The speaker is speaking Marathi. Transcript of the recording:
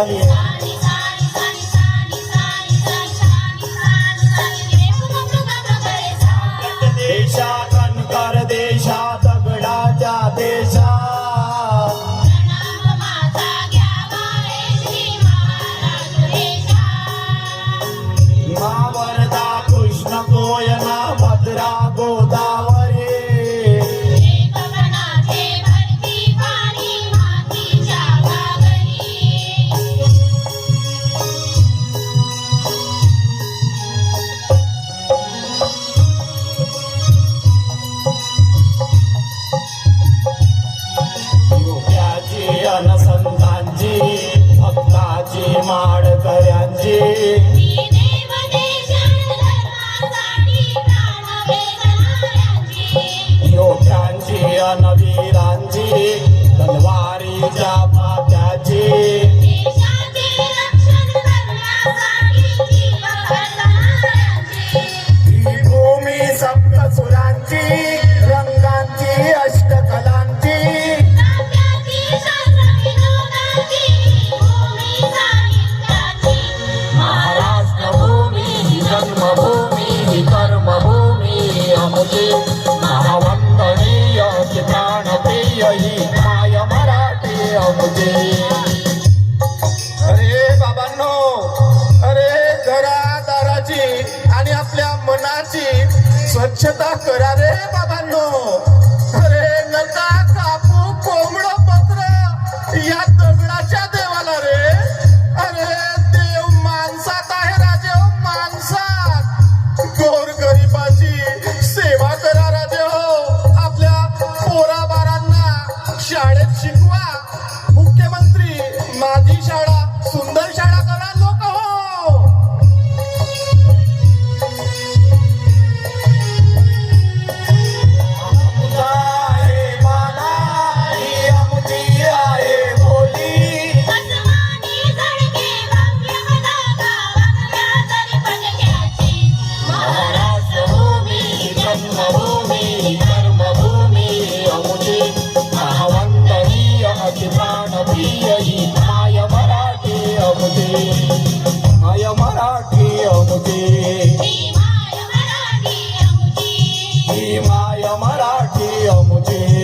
love you. माडकऱ्यांची मी देव अनवीरांची तलवारीच्या स्वच्छता करा रे बाबांनो. अरे नका कापू कोंबड पत्र या दगडाच्या देवाला रे. अरे देव माणसात आहे राजे हो माणसात. गोर गरीबाची सेवा करा राजे हो. आपल्या पोराबारांना शाळेत शिकवा. माया मराठी अमुची